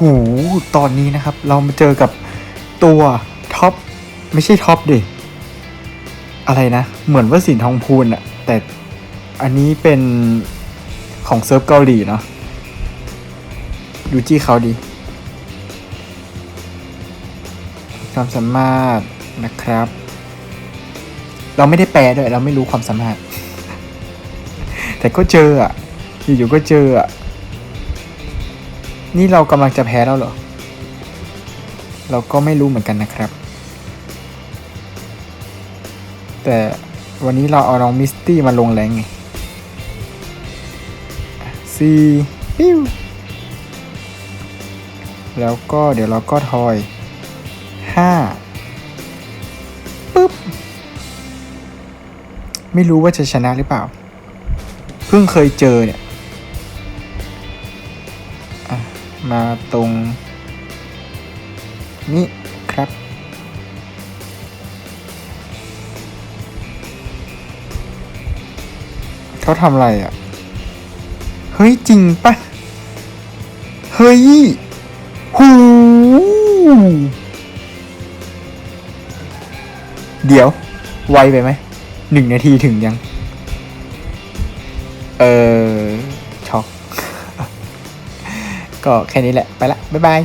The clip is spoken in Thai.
หูตอนนี้นะครับ เรามาเจอกับตัวท็อปไม่ใช่ท็อปดิอะไรนะ เหมือนว่าสินทองพูนอะแต่อันนี้เป็นของเซิร์ฟเกาหลีเนาะดูจี้เขาดีความสามารถนะครับ เราไม่ได้แปลด้วย เราไม่รู้ความสามารถ แต่ก็เจออะอยู่ๆก็เจออะ นี่เรากำลังจะแพ้แล้วเหรอ เราก็ไม่รู้เหมือนกันนะครับ แต่วันนี้เราเอาน้องมิสตี้มาลงแรงไงซีปิ้วแล้วก็เดี๋ยวเราก็ทอยห้าปุ๊บ ไม่รู้ว่าจะชนะหรือเปล่า เพิ่งเคยเจอเนี่ย มาตรงนี่ครับ เขาทำอะไรอะ เฮ้ย จริงปะเฮ้ย หูเดี๋ยว ไวไปไหมหนึ่งนาทีถึงยัง เออ ก็แค่นี้แหละ ไปละ บ๊ายบาย